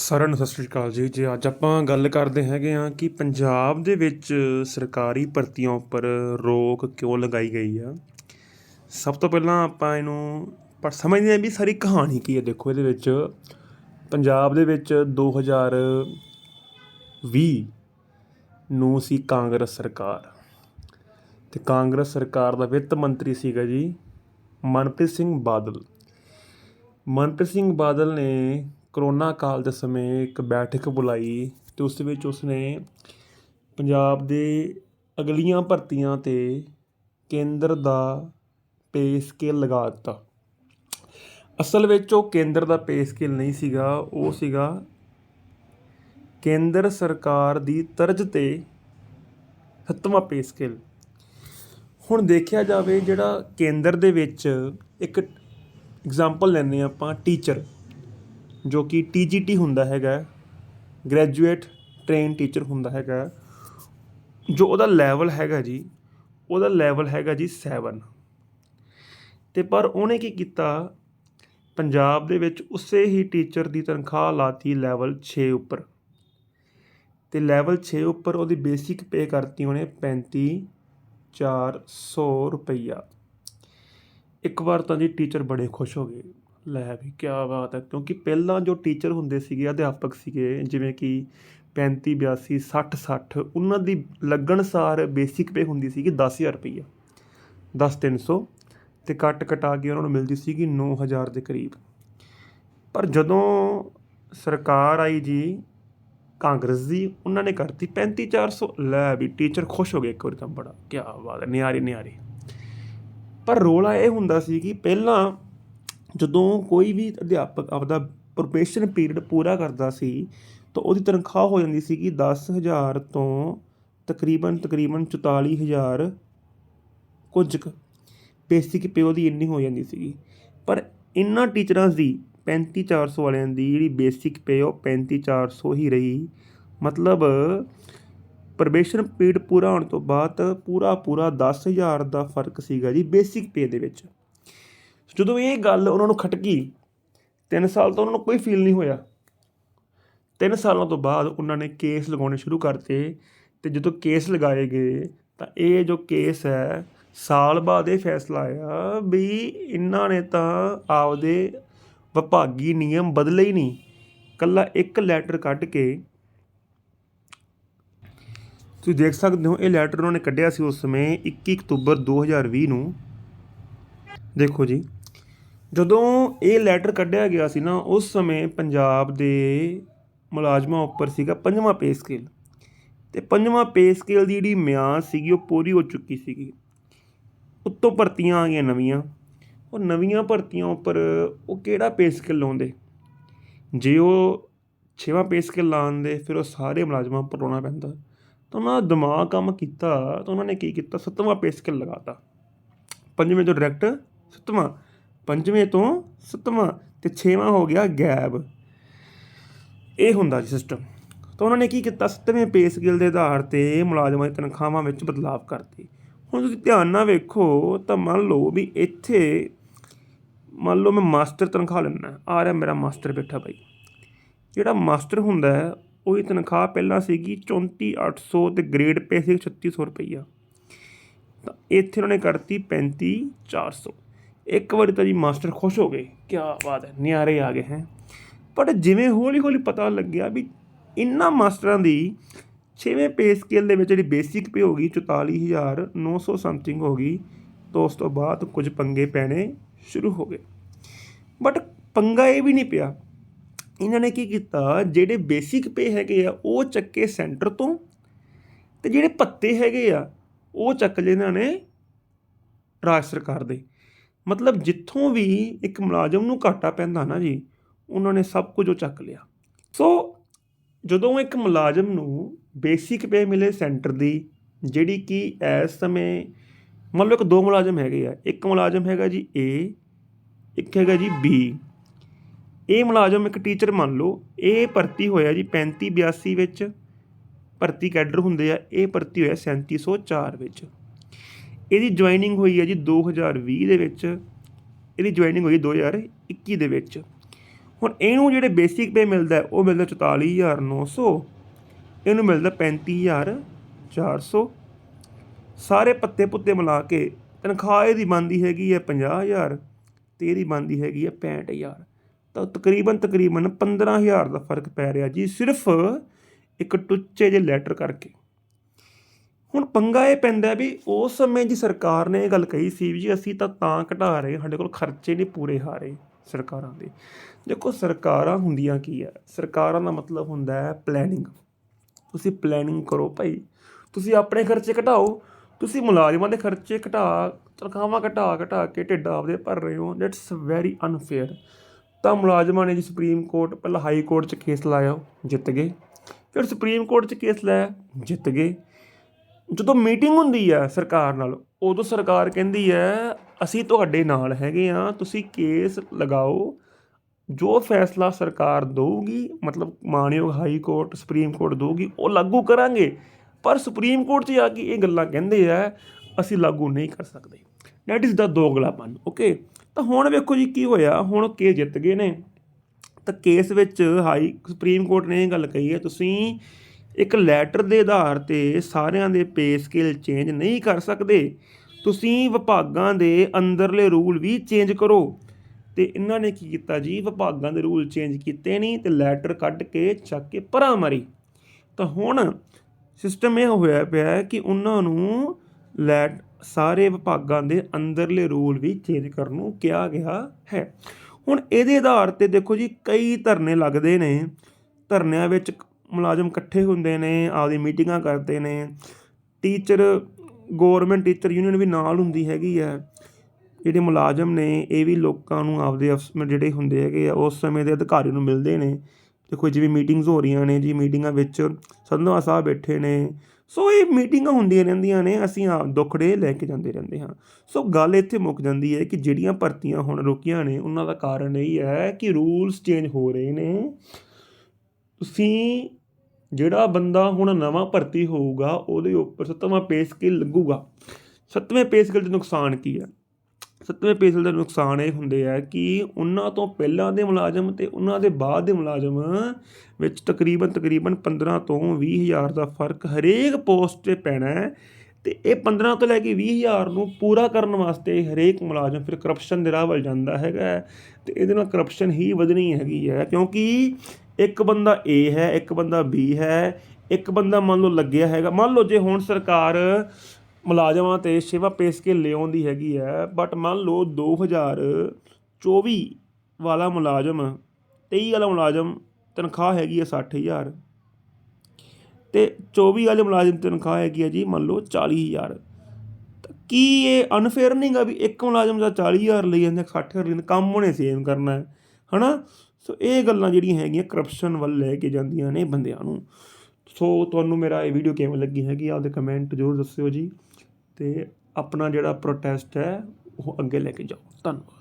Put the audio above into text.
ਸਾਰਿਆਂ ਨੂੰ ਸਤਿ ਸ਼੍ਰੀ ਅਕਾਲ ਜੀ। ਜੇ ਅੱਜ ਆਪਾਂ ਗੱਲ ਕਰਦੇ ਹੈਗੇ ਆ ਕਿ ਪੰਜਾਬ ਦੇ ਵਿੱਚ ਸਰਕਾਰੀ ਭਰਤੀਆਂ ਉੱਪਰ ਰੋਕ ਕਿਉਂ ਲਗਾਈ ਗਈ ਆ? ਸਭ ਤੋਂ ਪਹਿਲਾਂ ਆਪਾਂ ਇਹਨੂੰ ਪਰ ਸਮਝਦੇ ਹਾਂ ਵੀ ਸਾਰੀ ਕਹਾਣੀ ਕੀ ਹੈ ਦੇਖੋ ਇਹਦੇ ਵਿੱਚ ਪੰਜਾਬ ਦੇ ਵਿੱਚ 2020 ਨੂੰ ਸੀ ਕਾਂਗਰਸ ਸਰਕਾਰ। ਤੇ ਕਾਂਗਰਸ ਸਰਕਾਰ ਦਾ ਵਿੱਤ ਮੰਤਰੀ ਸੀਗਾ ਜੀ ਮਨਪ੍ਰੀਤ ਸਿੰਘ ਬਾਦਲ। ਮਨਪ੍ਰੀਤ ਸਿੰਘ ਬਾਦਲ ਨੇ ਕਰੋਨਾ ਕਾਲ ਦੇ ਸਮੇਂ ਇੱਕ ਬੈਠਕ ਬੁਲਾਈ ਅਤੇ ਉਸ ਵਿੱਚ ਉਸਨੇ ਪੰਜਾਬ ਦੇ ਅਗਲੀਆਂ ਭਰਤੀਆਂ ਤੇ ਕੇਂਦਰ ਦਾ ਪੇ ਸਕੇਲ ਲਗਾ ਦਿੱਤਾ। ਅਸਲ ਵਿੱਚ ਉਹ ਕੇਂਦਰ ਦਾ ਪੇ ਸਕੇਲ ਨਹੀਂ ਸੀਗਾ, ਉਹ ਸੀਗਾ ਕੇਂਦਰ ਸਰਕਾਰ ਦੀ ਤਰਜ਼ ਤੇ ਸੱਤਵਾਂ ਪੇ ਸਕੇਲ ਹੁਣ ਦੇਖਿਆ ਜਾਵੇ ਜਿਹੜਾ ਕੇਂਦਰ ਦੇ ਵਿੱਚ ਇੱਕ ਐਗਜ਼ਾਮਪਲ ਲੈਂਦੇ ਹਾਂ ਆਪਾਂ, ਟੀਚਰ। ਜੋ ਕਿ ਟੀਜੀਟੀ ਹੁੰਦਾ ਹੈਗਾ ਗ੍ਰੈਜੂਏਟ ਟ੍ਰੇਨ ਟੀਚਰ ਹੁੰਦਾ ਹੈਗਾ, ਜੋ ਉਹਦਾ ਲੈਵਲ ਹੈਗਾ ਜੀ, ਉਹਦਾ ਲੈਵਲ ਹੈਗਾ ਜੀ 7 ਤੇ ਪਰ ਉਹਨੇ ਕੀ ਕੀਤਾ? ਪੰਜਾਬ ਦੇ ਵਿੱਚ ਉਸੇ ਹੀ ਟੀਚਰ ਦੀ ਤਨਖਾਹ ਲਾਤੀ ਲੈਵਲ 6 ਉੱਪਰ। ਤੇ ਲੈਵਲ 6 ਉੱਪਰ ਉਹਦੀ ਬੇਸਿਕ ਪੇ ਕਰਤੀ ਉਹਨੇ 35 400 ਰੁਪਈਆ। ਇੱਕ ਵਾਰ ਤਾਂ ਜੀ ਟੀਚਰ ਬੜੇ ਖੁਸ਼ ਹੋ ਗਏ। ਲੈ ਵੀ ਕੀ ਬਾਤ ਹੈ। ਕਿਉਂਕਿ ਪਹਿਲਾਂ ਜੋ ਟੀਚਰ ਹੁੰਦੇ ਸੀਗੇ, ਅਧਿਆਪਕ ਸੀਗੇ, ਜਿਵੇਂ ਕਿ 35 82 60 60 ਉਹਨਾਂ ਦੀ ਲੱਗਣ ਸਾਰ ਬੇਸਿਕ ਪੇ ਹੁੰਦੀ ਸੀਗੀ 10000 ਰੁਪਈਆ। 10300 ਤੇ ਕੱਟ ਕਟਾ ਕੇ ਉਹਨਾਂ ਨੂੰ ਮਿਲਦੀ ਸੀਗੀ 9000 ਦੇ ਕਰੀਬ। ਪਰ ਜਦੋਂ ਸਰਕਾਰ ਆਈ ਜੀ, ਕਾਂਗਰਸ ਦੀ, ਉਹਨਾਂ ਨੇ ਕਰਤੀ 35400 ਲੈ ਵੀ ਟੀਚਰ ਖੁਸ਼ ਹੋ ਗਏ ਇੱਕ ਵਾਰੀ ਤਾਂ ਬੜਾ ਕੀ ਬਾਤ ਹੈ, ਨਿਆਰੀ ਨਿਆਰੀ। ਪਰ ਰੋਲਾ ਇਹ ਹੁੰਦਾ ਸੀ ਕਿ ਪਹਿਲਾਂ ਜਦੋਂ ਕੋਈ ਵੀ ਅਧਿਆਪਕ ਆਪਦਾ ਪ੍ਰੋਬੇਸ਼ਨ ਪੀਰੀਅਡ ਪੂਰਾ ਕਰਦਾ ਸੀ, ਤਾਂ ਉਹਦੀ ਤਨਖਾਹ ਹੋ ਜਾਂਦੀ ਸੀਗੀ ਕਿ 10000 ਤੋਂ ਤਕਰੀਬਨ ਤਕਰੀਬਨ 44000 ਕੁਝ ਕੁ। ਬੇਸਿਕ ਪੇ ਉਹਦੀ ਇੰਨੀ ਹੋ ਜਾਂਦੀ ਸੀਗੀ। ਪਰ ਇਨ੍ਹਾਂ ਟੀਚਰਾਂ ਦੀ 35400 ਵਾਲਿਆਂ ਦੀ ਜਿਹੜੀ ਬੇਸਿਕ ਪੇ ਉਹ 35400 ਹੀ ਰਹੀ। ਮਤਲਬ ਪ੍ਰੋਬੇਸ਼ਨ ਪੀਰੀਅਡ ਪੂਰਾ ਹੋਣ ਤੋਂ ਬਾਅਦ ਪੂਰਾ ਪੂਰਾ 10000 ਦਾ ਫ਼ਰਕ ਸੀਗਾ ਜੀ ਬੇਸਿਕ ਪੇ ਦੇ ਵਿੱਚ। ਜਦੋਂ ਇਹ ਗੱਲ ਉਹਨਾਂ ਨੂੰ ਖਟਕੀ 3 ਸਾਲ ਤੋਂ ਉਹਨਾਂ ਨੂੰ ਕੋਈ ਫੀਲ ਨਹੀਂ ਹੋਇਆ। 3 ਸਾਲਾਂ ਤੋਂ ਬਾਅਦ ਉਹਨਾਂ ਨੇ ਕੇਸ ਲਗਾਉਣੇ ਸ਼ੁਰੂ ਕਰਤੇ ਤੇ ਜਦੋਂ ਕੇਸ ਲਗਾਏ ਗਏ ਤਾਂ ਇਹ ਜੋ ਕੇਸ ਹੈ, ਸਾਲ ਬਾਅਦ ਇਹ ਫੈਸਲਾ ਆਇਆ ਵੀ ਇਹਨਾਂ ਨੇ ਤਾਂ ਆਪਦੇ ਵਿਭਾਗੀ ਨਿਯਮ ਬਦਲੇ ਹੀ ਨਹੀਂ ਕੱਲਾ ਇੱਕ ਲੈਟਰ ਕੱਢ ਕੇ ਤੁਸੀਂ ਦੇਖ ਸਕਦੇ ਹੋ, ਇਹ ਲੈਟਰ ਉਹਨਾਂ ਨੇ ਕੱਢਿਆ ਸੀ ਉਸ ਸਮੇਂ 21 ਅਕਤੂਬਰ 2020 ਨੂੰ। ਦੇਖੋ ਜੀ। ਜਦੋਂ ਇਹ ਲੈਟਰ ਕੱਢਿਆ ਗਿਆ ਸੀ ਨਾ, ਉਸ ਸਮੇਂ ਪੰਜਾਬ ਦੇ ਮੁਲਾਜ਼ਮਾਂ ਉੱਪਰ ਸੀਗਾ ਪੰਜਵਾਂ ਪੇ ਸਕੇਲ ਤੇ ਪੰਜਵਾਂ ਪੇ ਸਕੇਲ ਦੀ ਜਿਹੜੀ ਮਿਆਦ ਸੀਗੀ, ਉਹ ਪੂਰੀ ਹੋ ਚੁੱਕੀ ਸੀਗੀ। ਉੱਤੋਂ ਭਰਤੀਆਂ ਆ ਗਈਆਂ ਨਵੀਆਂ। ਉਹ ਨਵੀਆਂ ਭਰਤੀਆਂ ਉੱਪਰ ਉਹ ਕਿਹੜਾ ਪੇ ਸਕੇਲ ਲਾਉਂਦੇ? ਜੇ ਉਹ ਛੇਵਾਂ ਪੇ ਸਕੇਲ ਲਾਉਂਦੇ, ਫਿਰ ਉਹ ਸਾਰੇ ਮੁਲਾਜ਼ਮਾਂ ਉੱਪਰ ਲਾਉਣਾ ਪੈਂਦਾ। ਤਾਂ ਉਹਨਾਂ ਦਾ ਦਿਮਾਗ ਕੰਮ ਕੀਤਾ, ਤਾਂ ਉਹਨਾਂ ਨੇ ਕੀ ਕੀਤਾ? ਸੱਤਵਾਂ ਪੇ ਸਕੇਲ ਲਗਾਤਾ। ਪੰਜਵੇਂ ਤੋਂ ਡਾਇਰੈਕਟ ਸੱਤਵਾਂ। ਪੰਜਵੇਂ ਤੋਂ ਸੱਤਵਾਂ ਤੇ ਛੇਵਾਂ ਹੋ ਗਿਆ ਗੈਬ। ਇਹ ਹੁੰਦਾ ਜੀ ਸਿਸਟਮ ਤਾਂ ਉਹਨਾਂ ਨੇ ਕੀ ਕੀਤਾ? ਸੱਤਵੇਂ ਪੇ ਸਕੇਲ ਦੇ ਆਧਾਰ ਤੇ ਮੁਲਾਜ਼ਮਾਂ ਦੀ ਤਨਖਾਹਾਂ ਵਿੱਚ ਬਦਲਾਅ ਕਰਤੇ। ਹੁਣ ਤੁਸੀਂ ਧਿਆਨ ਨਾਲ ਵੇਖੋ, ਤਾਂ ਮੰਨ ਲਓ ਵੀ ਇੱਥੇ ਮੰਨ ਲਓ ਮੈਂ ਮਾਸਟਰ ਤਨਖਾਹ ਲੈਣਾ ਆ ਰਿਹਾ ਮੇਰਾ ਮਾਸਟਰ ਬੈਠਾ ਬਾਈ। ਜਿਹੜਾ ਮਾਸਟਰ ਹੁੰਦਾ ਹੈ, ਉਹਦੀ ਤਨਖਾਹ ਪਹਿਲਾਂ ਸੀਗੀ 34800 ਤੇ ਗ੍ਰੇਡ ਪੇ ਸੀ 3600 ਰੁਪਈਆ। ਤਾਂ ਇੱਥੇ ਉਹਨਾਂ ਨੇ ਕਰਤੀ 35400 ਇੱਕ ਵਾਰੀ ਤਾਂ ਜੀ ਮਾਸਟਰ ਖੁਸ਼ ਹੋ ਗਏ ਕੀ ਬਾਤ ਹੈ, ਨਿਆਰੇ ਆ ਗਏ ਹੈ। ਪਰ ਜਿਵੇਂ ਹੌਲੀ ਹੌਲੀ ਪਤਾ ਲੱਗਿਆ ਵੀ ਇੰਨਾ ਮਾਸਟਰਾਂ ਦੀ ਛੇਵੇਂ ਪੇ ਸਕੇਲ ਦੇ ਵਿੱਚ ਜਿਹੜੀ ਬੇਸਿਕ ਪੇ ਹੋ ਗਈ 44900 ਸਮਥਿੰਗ ਹੋ ਗਈ, ਤਾਂ ਉਸ ਤੋਂ ਬਾਅਦ ਕੁਝ ਪੰਗੇ ਪੈਣੇ ਸ਼ੁਰੂ ਹੋ ਗਏ। ਬਟ ਪੰਗਾ ਇਹ ਵੀ ਨਹੀਂ ਪਿਆ। ਇਹਨਾਂ ਨੇ ਕੀ ਕੀਤਾ, ਜਿਹੜੇ ਬੇਸਿਕ ਪੇ ਹੈਗੇ ਆ, ਉਹ ਚੱਕੇ ਸੈਂਟਰ ਤੋਂ, ਤੇ ਜਿਹੜੇ ਪੱਤੇ ਹੈਗੇ ਆ, ਉਹ ਚੱਕ ਲਏ ਇਹਨਾਂ ਨੇ ਰਾਜ ਸਰਕਾਰ ਦੇ। ਮਤਲਬ ਜਿੱਥੋਂ ਵੀ ਇੱਕ ਮੁਲਾਜ਼ਮ ਨੂੰ ਘਾਟਾ ਪੈਂਦਾ ਨਾ ਜੀ, ਉਹਨਾਂ ਨੇ ਸਭ ਕੁਝ ਉਹ ਚੱਕ ਲਿਆ। ਸੋ ਜਦੋਂ ਇੱਕ ਮੁਲਾਜ਼ਮ ਨੂੰ ਬੇਸਿਕ ਪੇ ਮਿਲੇ ਸੈਂਟਰ ਦੀ, ਜਿਹੜੀ ਕਿ ਇਸ ਸਮੇਂ ਮੰਨ ਲਓ ਇੱਕ ਦੋ ਮੁਲਾਜ਼ਮ ਹੈਗੇ ਆ, ਇੱਕ ਮੁਲਾਜ਼ਮ ਹੈਗਾ ਜੀ ਏ ਇੱਕ ਹੈਗਾ ਜੀ ਬੀ ਇਹ ਮੁਲਾਜ਼ਮ ਇੱਕ ਟੀਚਰ ਮੰਨ ਲਓ ਇਹ ਭਰਤੀ ਹੋਇਆ ਜੀ 35 82 ਵਿੱਚ, ਭਰਤੀ ਕੈਡਰ ਹੁੰਦੇ ਆ ਇਹ ਭਰਤੀ ਹੋਇਆ 3704 ਵਿੱਚ। ਇਹਦੀ ਜੁਆਇਨਿੰਗ ਹੋਈ ਹੈ ਜੀ 2020 ਦੇ ਵਿੱਚ। ਇਹਦੀ ਜੁਆਇਨਿੰਗ ਹੋਈ 2021 ਦੇ ਵਿੱਚ। ਹੁਣ ਇਹਨੂੰ ਜਿਹੜੇ ਬੇਸਿਕ ਪੇ ਮਿਲਦਾ ਉਹ ਮਿਲਦਾ 44900 ਇਹਨੂੰ ਮਿਲਦਾ 35400 ਸਾਰੇ ਪੱਤੇ ਪੁੱਤੇ ਮਿਲਾ ਕੇ ਤਨਖਾਹ ਇਹਦੀ ਬਣਦੀ ਹੈਗੀ ਹੈ 50000 ਤੇ ਇਹਦੀ ਬਣਦੀ ਹੈਗੀ ਹੈ 65000 ਤਾਂ ਤਕਰੀਬਨ ਤਕਰੀਬਨ 15000 ਦਾ ਫ਼ਰਕ ਪੈ ਰਿਹਾ ਜੀ, ਸਿਰਫ ਇੱਕ ਟੁੱਚੇ ਜਿਹੇ ਲੈਟਰ ਕਰਕੇ। ਹੁਣ ਪੰਗਾ ਇਹ ਪੈਂਦਾ ਵੀ ਉਸ ਸਮੇਂ ਜੀ ਸਰਕਾਰ ਨੇ ਇਹ ਗੱਲ ਕਹੀ ਸੀ ਵੀ ਜੀ ਅਸੀਂ ਤਾਂ ਤਾਂ ਘਟਾ ਰਹੇ, ਸਾਡੇ ਕੋਲ ਖਰਚੇ ਨਹੀਂ ਪੂਰੇ ਆ ਰਹੇ ਸਰਕਾਰਾਂ ਦੇ। ਦੇਖੋ ਸਰਕਾਰਾਂ ਹੁੰਦੀਆਂ ਕੀ ਹੈ ਸਰਕਾਰਾਂ ਦਾ ਮਤਲਬ ਹੁੰਦਾ ਹੈ ਪਲੈਨਿੰਗ ਤੁਸੀਂ ਪਲੈਨਿੰਗ ਕਰੋ ਭਾਈ। ਤੁਸੀਂ ਆਪਣੇ ਖਰਚੇ ਘਟਾਓ, ਤੁਸੀਂ ਮੁਲਾਜ਼ਮਾਂ ਦੇ ਖਰਚੇ ਘਟਾ, ਤਨਖਾਹਾਂ ਘਟਾ ਘਟਾ ਕੇ ਢਿੱਡ ਆਪਦੇ ਭਰ ਰਹੇ ਹੋ ਦੈਟਸ ਵੈਰੀ ਅਨਫੇਅਰ ਤਾਂ ਮੁਲਾਜ਼ਮਾਂ ਨੇ ਜੀ ਸੁਪਰੀਮ ਕੋਰਟ, ਪਹਿਲਾਂ ਹਾਈ ਕੋਰਟ 'ਚ ਕੇਸ ਲਾਇਆ, ਜਿੱਤ ਗਏ। ਫਿਰ ਸੁਪਰੀਮ ਕੋਰਟ 'ਚ ਕੇਸ ਲਾਇਆ, ਜਿੱਤ ਗਏ। ਜਦੋਂ ਮੀਟਿੰਗ ਹੁੰਦੀ ਹੈ ਸਰਕਾਰ ਨਾਲ, ਉਦੋਂ ਸਰਕਾਰ ਕਹਿੰਦੀ ਹੈ ਅਸੀਂ ਤੁਹਾਡੇ ਨਾਲ ਹੈਗੇ ਆ, ਤੁਸੀਂ ਕੇਸ ਲਗਾਓ, ਜੋ ਫੈਸਲਾ ਸਰਕਾਰ ਦਊਗੀ, ਮਤਲਬ ਮਾਨਯੋਗ ਹਾਈ ਕੋਰਟ, ਸੁਪਰੀਮ ਕੋਰਟ ਦਊਗੀ, ਉਹ ਲਾਗੂ ਕਰਾਂਗੇ। ਪਰ ਸੁਪਰੀਮ ਕੋਰਟ 'ਚ ਆ ਕੇ ਇਹ ਗੱਲਾਂ ਕਹਿੰਦੇ ਆ, ਅਸੀਂ ਲਾਗੂ ਨਹੀਂ ਕਰ ਸਕਦੇ। ਦੈਟ ਇਜ਼ ਦਾ ਦੋਗਲਾਪਨ ਓਕੇ ਤਾਂ ਹੁਣ ਵੇਖੋ ਜੀ ਕੀ ਹੋਇਆ, ਹੁਣ ਕੇਸ ਜਿੱਤ ਗਏ ਨੇ। ਤਾਂ ਕੇਸ ਵਿੱਚ ਹਾਈ, ਸੁਪਰੀਮ ਕੋਰਟ ਨੇ ਇਹ ਗੱਲ ਕਹੀ ਹੈ, ਤੁਸੀਂ ਇੱਕ ਲੈਟਰ ਦੇ ਆਧਾਰ ਤੇ ਸਾਰਿਆਂ ਦੇ ਪੇ ਸਕੇਲ ਚੇਂਜ ਨਹੀਂ ਕਰ ਸਕਦੇ। ਤੁਸੀਂ ਵਿਭਾਗਾਂ ਦੇ ਅੰਦਰਲੇ ਰੂਲ ਵੀ ਚੇਂਜ ਕਰੋ। ਤੇ ਇਹਨਾਂ ਨੇ ਕੀ ਕੀਤਾ ਜੀ? ਵਿਭਾਗਾਂ ਦੇ ਰੂਲ ਚੇਂਜ ਕੀਤੇ ਨਹੀਂ ਤੇ ਲੈਟਰ ਕੱਢ ਕੇ ਚੱਕ ਕੇ ਪਰਾਂ ਮਾਰੀ। ਤਾਂ ਹੁਣ ਸਿਸਟਮ ਇਹ ਹੋਇਆ ਪਿਆ ਕਿ ਉਹਨਾਂ ਨੂੰ ਲੈਟ ਸਾਰੇ ਵਿਭਾਗਾਂ ਦੇ ਅੰਦਰਲੇ ਰੂਲ ਵੀ ਚੇਂਜ ਕਰਨ ਨੂੰ ਕਿਹਾ ਗਿਆ ਹੈ। ਹੁਣ ਇਹਦੇ ਆਧਾਰ ਤੇ ਦੇਖੋ ਜੀ, ਕਈ ਧਰਨੇ ਲੱਗਦੇ ਨੇ। ਧਰਨਿਆਂ ਵਿੱਚ ਮੁਲਾਜ਼ਮ ਇਕੱਠੇ ਹੁੰਦੇ ਨੇ, ਆਪਦੀ ਮੀਟਿੰਗਾਂ ਕਰਦੇ ਨੇ। ਟੀਚਰ ਗਵਰਨਮੈਂਟ ਟੀਚਰ ਯੂਨੀਅਨ ਵੀ ਨਾਲ ਹੁੰਦੀ ਹੈਗੀ ਆ ਜਿਹੜੇ ਮੁਲਾਜ਼ਮ ਨੇ, ਇਹ ਵੀ ਲੋਕਾਂ ਨੂੰ ਆਪਦੇ ਅਫਸਰ ਜਿਹੜੇ ਹੁੰਦੇ ਹੈਗੇ ਆ, ਉਸ ਸਮੇਂ ਦੇ ਅਧਿਕਾਰੀ ਨੂੰ ਮਿਲਦੇ ਨੇ। ਦੇਖੋ ਜਿਵੇਂ ਮੀਟਿੰਗਸ ਹੋ ਰਹੀਆਂ ਨੇ ਜੀ, ਮੀਟਿੰਗਾਂ ਵਿੱਚ ਸੰਧਵਾ ਸਾਹਿਬ ਬੈਠੇ ਨੇ। ਸੋ ਇਹ ਮੀਟਿੰਗਾਂ ਹੁੰਦੀਆਂ ਰਹਿੰਦੀਆਂ ਨੇ, ਅਸੀਂ ਆਪ ਦੁੱਖੜੇ ਲੈ ਕੇ ਜਾਂਦੇ ਰਹਿੰਦੇ ਹਾਂ। ਸੋ ਗੱਲ ਇੱਥੇ ਮੁੱਕ ਜਾਂਦੀ ਹੈ ਕਿ ਜਿਹੜੀਆਂ ਭਰਤੀਆਂ ਹੁਣ ਰੁਕੀਆਂ ਨੇ, ਉਹਨਾਂ ਦਾ ਕਾਰਨ ਇਹ ਹੈ ਕਿ ਰੂਲਸ ਚੇਂਜ ਹੋ ਰਹੇ ਨੇ। ਤੁਸੀਂ ਜਿਹੜਾ ਬੰਦਾ ਹੁਣ ਨਵਾਂ ਭਰਤੀ ਹੋਊਗਾ, ਉਹਦੇ ਉੱਪਰ ਸੱਤਵਾਂ ਪੇ ਸਕੇਲ ਲੱਗੂਗਾ। ਸੱਤਵੇਂ ਪੇ ਸਕੇਲ ਦੇ ਨੁਕਸਾਨ ਕੀ ਹੈ ਸੱਤਵੇਂ ਪੇ ਸਕੇਲ ਦੇ ਨੁਕਸਾਨ ਇਹ ਹੁੰਦੇ ਆ ਕਿ ਉਹਨਾਂ ਤੋਂ ਪਹਿਲਾਂ ਦੇ ਮੁਲਾਜ਼ਮ ਤੇ ਉਹਨਾਂ ਦੇ ਬਾਅਦ ਦੇ ਮੁਲਾਜ਼ਮ ਵਿੱਚ ਤਕਰੀਬਨ ਤਕਰੀਬਨ 15 ਤੋਂ 20 ਹਜ਼ਾਰ ਦਾ ਫ਼ਰਕ ਹਰੇਕ ਪੋਸਟ ਤੇ ਪੈਣਾ ਹੈ। ਤੇ ਇਹ 15 ਤੋਂ ਲੈ ਕੇ 20 ਹਜ਼ਾਰ ਨੂੰ ਪੂਰਾ ਕਰਨ ਵਾਸਤੇ ਹਰੇਕ ਮੁਲਾਜ਼ਮ ਫਿਰ ਕਰਪਸ਼ਨ ਦੇ ਰਾਹ ਵੱਲ ਜਾਂਦਾ ਹੈਗਾ ਹੈ ਤੇ ਇਹਦੇ ਨਾਲ ਕਰਪਸ਼ਨ ਹੀ ਵਧਣੀ ਹੈਗੀ ਹੈ ਕਿਉਂਕਿ ਇੱਕ ਬੰਦਾ A ਹੈ, ਇੱਕ ਬੰਦਾ B ਹੈ, ਇੱਕ ਬੰਦਾ ਮੰਨ ਲਓ ਲੱਗਿਆ ਹੈਗਾ। ਮੰਨ ਲਓ ਜੇ ਹੁਣ ਸਰਕਾਰ ਮੁਲਾਜ਼ਮਾਂ ਤੇ ਸੇਵਾ ਪੇਸ ਕੇ ਲਿਆਉਂਦੀ ਹੈਗੀ ਹੈ ਬਟ ਮੰਨ ਲਓ 2024 ਵਾਲਾ ਮੁਲਾਜ਼ਮ 23 ਵਾਲਾ ਮੁਲਾਜ਼ਮ ਤਨਖਾਹ ਹੈਗੀ ਹੈ 60000 ਤੇ 24 ਵਾਲੇ ਮੁਲਾਜ਼ਮ ਦੀ ਤਨਖਾਹ ਹੈਗੀ ਹੈ ਜੀ ਮੰਨ ਲਓ 40000 ਤਾਂ ਕੀ ਇਹ ਅਨਫੇਅਰ ਨਹੀਂਗਾ ਵੀ ਇੱਕ ਮੁਲਾਜ਼ਮ ਦਾ 40000 ਲਈ ਜਾਂਦੇ 60000 ਲਈ ਜਾਂਦੇ, ਕੰਮ ਉਹਨੇ ਸੇਮ ਕਰਨਾ ਹੈ ਹਨਾ? ਸੋ ਇਹ ਗੱਲਾਂ ਜਿਹੜੀਆਂ ਹੈਗੀਆਂ ਕਰਪਸ਼ਨ ਵੱਲ ਲੈ ਕੇ ਜਾਂਦੀਆਂ ਨੇ ਬੰਦਿਆਂ ਨੂੰ। ਸੋ ਤੁਹਾਨੂੰ ਮੇਰਾ ਇਹ ਵੀਡੀਓ ਕਿਵੇਂ ਲੱਗੀ ਹੈਗੀ ਆਪਦੇ ਕਮੈਂਟ ਜ਼ਰੂਰ ਦੱਸਿਓ ਜੀ। ਤੇ ਆਪਣਾ ਜਿਹੜਾ ਪ੍ਰੋਟੈਸਟ ਹੈ ਉਹ ਅੱਗੇ ਲੈ ਕੇ ਜਾਓ। ਧੰਨਵਾਦ।